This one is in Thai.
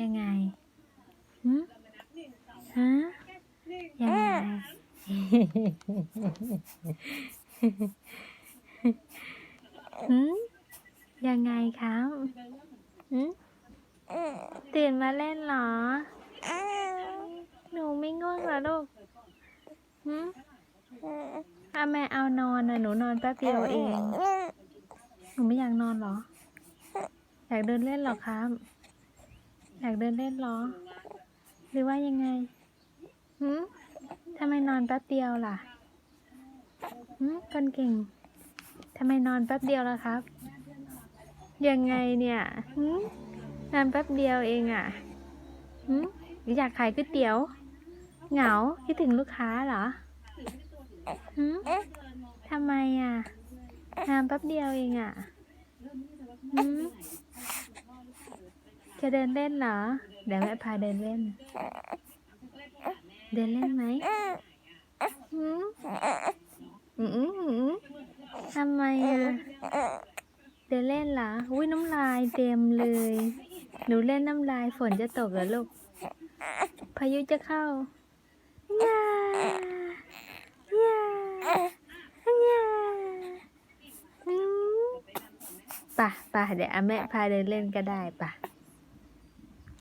ยังไงหืมฮะยังไงหืมยังไงครับหืมตื่นมาเล่นเหรอ หนูไม่ง่วงเหรอลูกหืมอาแม่เอานอนนะหนูนอนแป๊บเดียวเอง หนูไม่อยากนอนเหรอ อยากเดินเล่นเหรอครับ อยากเดินเล่นเหรอ หรือว่ายังไงหืมทำไมนอนแป๊บเดียวล่ะหืมคนเก่งทำไมนอนแป๊บเดียวล่ะครับ ยังไงเนี่ยหืมนอนแป๊บเดียวเองอะหืมอยากขายก๋วยเตี๋ยว เหงาคิดถึงลูกค้าเหรอหืมทำไมอะนอนแป๊บเดียวเองอะหืม จะเดินเล่นเหรอ เดี๋ยวแม่พาเดินเล่น เดินเล่นไหมอืมอืมทำไมอะ เดินเล่นเหรอ อุ้ยน้ำลายเต็มเลย หนูเล่นน้ำลายฝนจะตกเหรอลูก พายุจะเข้าย่าย่าย่าอืมป่ะป่ะเดี๋ยวแม่พาเดินเล่นก็ได้ป่ะ